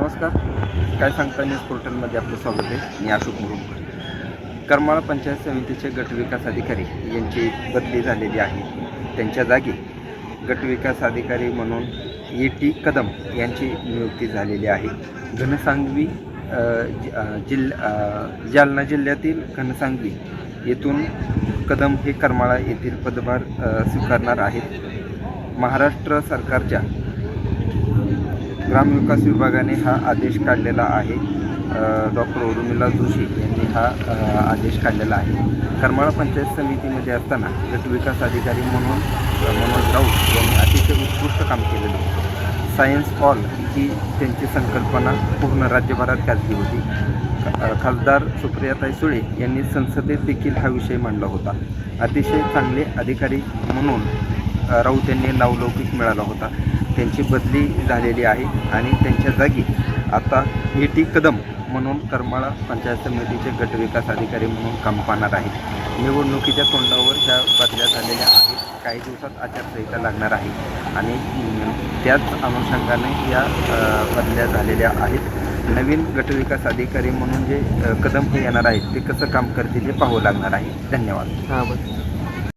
नमस्कार. काय सांगता न्यूज पोर्टलमध्ये आपलं स्वागत आहे. मी अशोक मुरुमकर करमाळा पंचायत समितीचे गटविकास अधिकारी यांची बदली झालेली आहे. त्यांच्या जागी गटविकास अधिकारी म्हणून ए टी कदम यांची नियुक्ती झालेली आहे. घनसांगवी अ, जिल जालना जिल्ह्यातील घनसांगवी येथून कदम हे करमाळा येथील पदभार स्वीकारणार आहेत. महाराष्ट्र सरकारच्या ग्रामविकास विभागाने हा आदेश काढलेला आहे. डॉक्टर उर्मिला जोशी यांनी हा आदेश काढलेला आहे. करमाळा पंचायत समितीमध्ये असताना गटविकास अधिकारी म्हणून मनोज राऊत यांनी अतिशय उत्कृष्ट काम केलेलं होतं सायन्स हॉल ही त्यांची संकल्पना पूर्ण राज्यभरात गाजली होती. खासदार सुप्रियाताई सुळे यांनी संसदेत देखील हा विषय मांडला होता. अतिशय चांगले अधिकारी म्हणून राऊत यांनी नावलौकिक मिळाला होता. त्यांची बदली झालेली आहे आणि त्यांच्या जागी आता ए टी कदम म्हणून करमाळा पंचायत समितीचे गटविकास अधिकारी म्हणून काम पाहणार आहेत. निवडणुकीच्या तोंडावर ह्या बदल्या झालेल्या आहेत काही दिवसात आचारसंहिता लागणार आहे. आणि त्याच अनुषंगाने या बदल्या झालेल्या आहेत. नवीन गटविकास अधिकारी म्हणून जे कदम हे येणार आहेत ते कसं काम करतील हे पाहावं लागणार आहे. धन्यवाद. हां बरं.